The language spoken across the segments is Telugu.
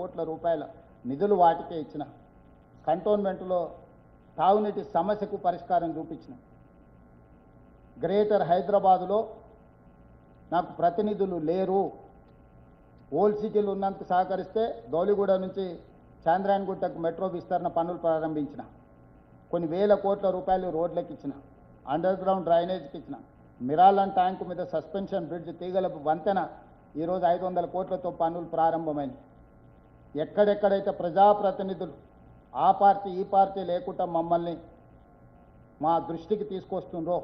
కోట్ల రూపాయల నిధులు వాటికే ఇచ్చిన. కంటోన్మెంట్లో తాగునీటి సమస్యకు పరిష్కారం చూపించిన. గ్రేటర్ హైదరాబాదులో నాకు ప్రతినిధులు లేరు. ఓల్డ్ సిటీలు ఉన్నందుకు సహకరిస్తే గౌలిగూడ నుంచి చాంద్రాయణగుట్టకు మెట్రో విస్తరణ పనులు ప్రారంభించిన. కొన్ని వేల కోట్ల రూపాయలు రోడ్లకు ఇచ్చిన అండర్ గ్రౌండ్ డ్రైనేజ్కి ఇచ్చిన మిరాలన్ ట్యాంకు మీద సస్పెన్షన్ బ్రిడ్జ్ తీగల వంతెన ఈరోజు ఐదు వందల కోట్లతో పనులు ప్రారంభమైంది. ఎక్కడెక్కడైతే ప్రజాప్రతినిధులు ఆ పార్టీ ఈ పార్టీ లేకుండా మమ్మల్ని మా దృష్టికి తీసుకొస్తుండ్రో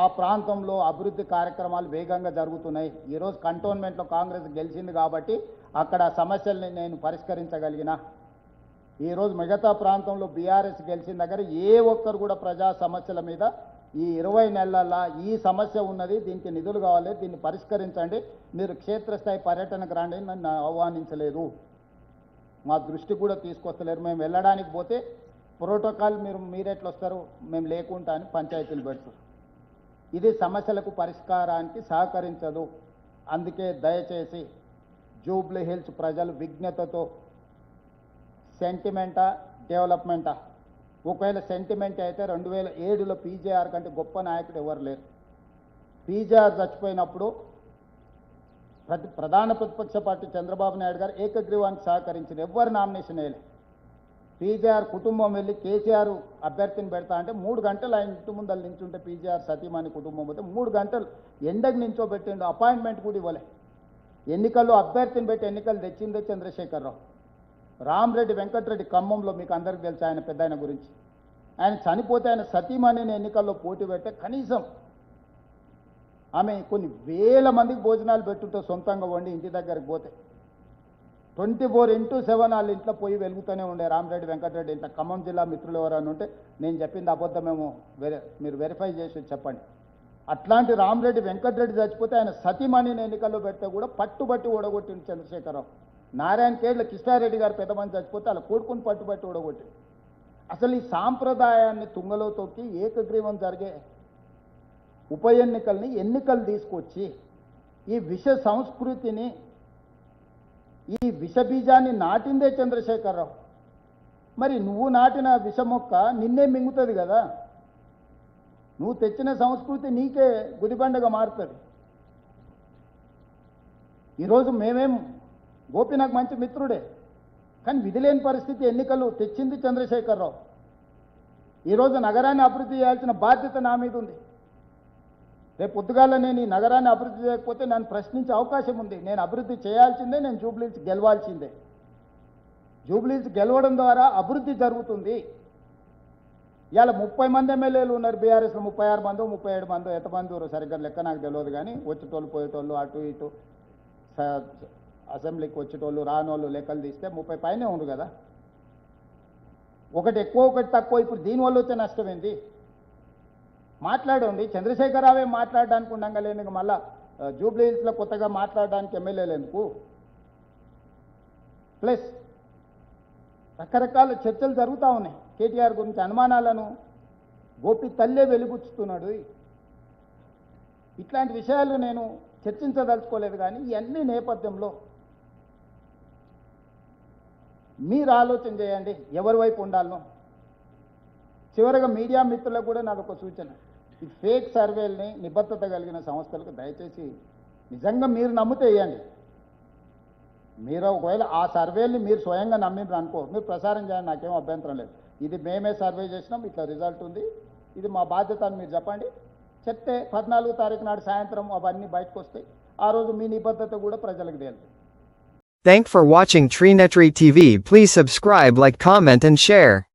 ఆ ప్రాంతంలో అభివృద్ధి కార్యక్రమాలు వేగంగా జరుగుతున్నాయి. ఈరోజు కంటోన్మెంట్లో కాంగ్రెస్ గెలిచింది కాబట్టి అక్కడ సమస్యల్ని నేను పరిష్కరించగలిగిన. ఈరోజు మిగతా ప్రాంతంలో బీఆర్ఎస్ గెలిచిన దగ్గర ఏ ఒక్కరు కూడా ప్రజా సమస్యల మీద ఈ ఇరవై నెలల్లో ఈ సమస్య ఉన్నది దీనికి నిధులు కావాలి దీన్ని పరిష్కరించండి మీరు క్షేత్రస్థాయి పర్యటనకు రాండి నన్ను ఆహ్వానించలేదు. మా దృష్టి కూడా తీసుకొస్తలేరు. మేము వెళ్ళడానికి పోతే ప్రోటోకాల్ మీరు మీరెట్లు వస్తారు? మేము లేకుండా అని పంచాయతీలు పెడతారు ఇది సమస్యలకు పరిష్కారానికి సహకరించదు. అందుకే దయచేసి జూబ్లీ హిల్స్ ప్రజలు విజ్ఞతతో సెంటిమెంటా డెవలప్మెంటా ఒకవేళ సెంటిమెంట్ అయితే రెండు వేల ఏడులో పీజేఆర్ కంటే గొప్ప నాయకుడు ఎవరు లేరు. పీజేఆర్ చచ్చిపోయినప్పుడు ప్రతి ప్రధాన ప్రతిపక్ష పార్టీ చంద్రబాబు నాయుడు గారు ఏకగ్రీవానికి సహకరించారు ఎవ్వరు నామినేషన్ వేయలే. పీజేఆర్ కుటుంబం వెళ్ళి కేసీఆర్ అభ్యర్థిని పెడతా అంటే మూడు గంటలు ఆయన ఇంటి ముందర నించుంటే పీజేఆర్ సతీమాని కుటుంబం పోతే మూడు గంటలు ఎండకు నించోబెట్టిండు అపాయింట్మెంట్ కూడా ఇవ్వలే. ఎన్నికల్లో అభ్యర్థిని పెట్టి ఎన్నికలు తెచ్చిందే చంద్రశేఖరరావు. రామరెడ్డి వెంకటరెడ్డి ఖమ్మంలో మీకు అందరికీ తెలుసు ఆయన పెద్ద ఆయన గురించి. ఆయన చనిపోతే ఆయన సతీమణిని ఎన్నికల్లో పోటీ పెట్టే కనీసం ఆమె కొన్ని వేల మందికి భోజనాలు పెట్టుంటే సొంతంగా వండి ఇంటి దగ్గరికి పోతే. ట్వంటీ ఫోర్ ఇంటూ సెవెన్ వాళ్ళ ఇంట్లో పోయి వెలుగుతూనే ఉండే రామరెడ్డి వెంకటరెడ్డి. ఇంత ఖమ్మం జిల్లా మిత్రులు ఎవరైనా ఉంటే నేను చెప్పింది అబద్ధమేమో వెరి మీరు వెరిఫై చేసి చెప్పండి. అట్లాంటి రామరెడ్డి వెంకటరెడ్డి చచ్చిపోతే ఆయన సతీమణిని ఎన్నికల్లో పెడితే కూడా పట్టుబట్టి ఓడగొట్టింది చంద్రశేఖరరావు. నారాయణ కేడ్ల కృష్ణారెడ్డి గారు పెద్ద మంది చచ్చిపోతే అలా కొడుకుని పట్టుబట్టి ఓడగొట్టింది అసలు ఈ సాంప్రదాయాన్ని తుంగలో తొక్కి ఏకగ్రీవం జరిగే ఉప ఎన్నికల్ని ఎన్నికలు తీసుకొచ్చి ఈ విష సంస్కృతిని ఈ విషబీజాన్ని నాటిందే చంద్రశేఖరరావు. మరి నువ్వు నాటిన విష మొక్క నిన్నే మింగుతుంది కదా. నువ్వు తెచ్చిన సంస్కృతి నీకే గుదిబండగా మారుతుంది. ఈరోజు మేమేం గోపి నాకు మంచి మిత్రుడే. కానీ విధి లేని పరిస్థితి ఎన్నికలు తెచ్చింది చంద్రశేఖరరావు. ఈరోజు నగరాన్ని అభివృద్ధి చేయాల్సిన బాధ్యత నా మీద ఉంది. రేపు పొద్దుగాల నేను ఈ నగరాన్ని అభివృద్ధి చేయకపోతే నన్ను ప్రశ్నించే అవకాశం ఉంది. నేను అభివృద్ధి చేయాల్సిందే నేను జూబ్లీస్ గెలవాల్సిందే. జూబ్లీస్ గెలవడం ద్వారా అభివృద్ధి జరుగుతుంది. ఇవాళ ముప్పై మంది ఎమ్మెల్యేలు ఉన్నారు బీఆర్ఎస్లో. ముప్పై ఆరు మందో ముప్పై ఏడు మందో ఎంతమంది సరిగ్గా లెక్క నాకు తెలియదు కానీ వచ్చేటోళ్ళు పోయేటోళ్ళు అటు ఇటు అసెంబ్లీకి వచ్చేటోళ్ళు రానోళ్ళు లెక్కలు తీస్తే ముప్పై పైనే ఉంది కదా. ఒకటి ఎక్కువ ఒకటి తక్కువ ఇప్పుడు దీనివల్ల వచ్చే నష్టం ఏంది? మాట్లాడండి. చంద్రశేఖరరావే మాట్లాడడానికి ఉండగా లేని మళ్ళా ఆ, జూబ్లీ హిల్స్లో కొత్తగా మాట్లాడడానికి ఎమ్మెల్యేలు ఎందుకు ప్లస్ రకరకాల చర్చలు జరుగుతూ ఉన్నాయి. కేటీఆర్ గురించి అనుమానాలను గోపి తల్లే వెలిబుచ్చుతున్నాడు. ఇట్లాంటి విషయాలు నేను చర్చించదలుచుకోలేదు కానీ ఇవన్నీ నేపథ్యంలో మీరు ఆలోచన చేయండి. ఎవరి వైపు ఉండాలనో. చివరిగా మీడియా మిత్రులకు కూడా నాకు ఒక సూచన. ఈ ఫేక్ సర్వేల్ని నిబద్ధత కలిగిన సంస్థలకు దయచేసి నిజంగా మీరు నమ్మితే వేయండి. మీరు ఒకవేళ ఆ సర్వేల్ని మీరు స్వయంగా నమ్మిండ్రు అనుకో మీరు ప్రసారం చేయండి నాకేం అభ్యంతరం లేదు. ఇది మేమే సర్వే చేసినాం ఇట్లా రిజల్ట్ ఉంది. ఇది మా బాధ్యత అని మీరు చెప్పండి. చెప్తే పద్నాలుగు తారీఖు నాడు సాయంత్రం అవన్నీ బయటకు వస్తాయి ఆ రోజు మీ నిబద్ధత కూడా ప్రజలకు తేలుతుంది Thank for watching Treenetry TV. Please subscribe, like, comment and share.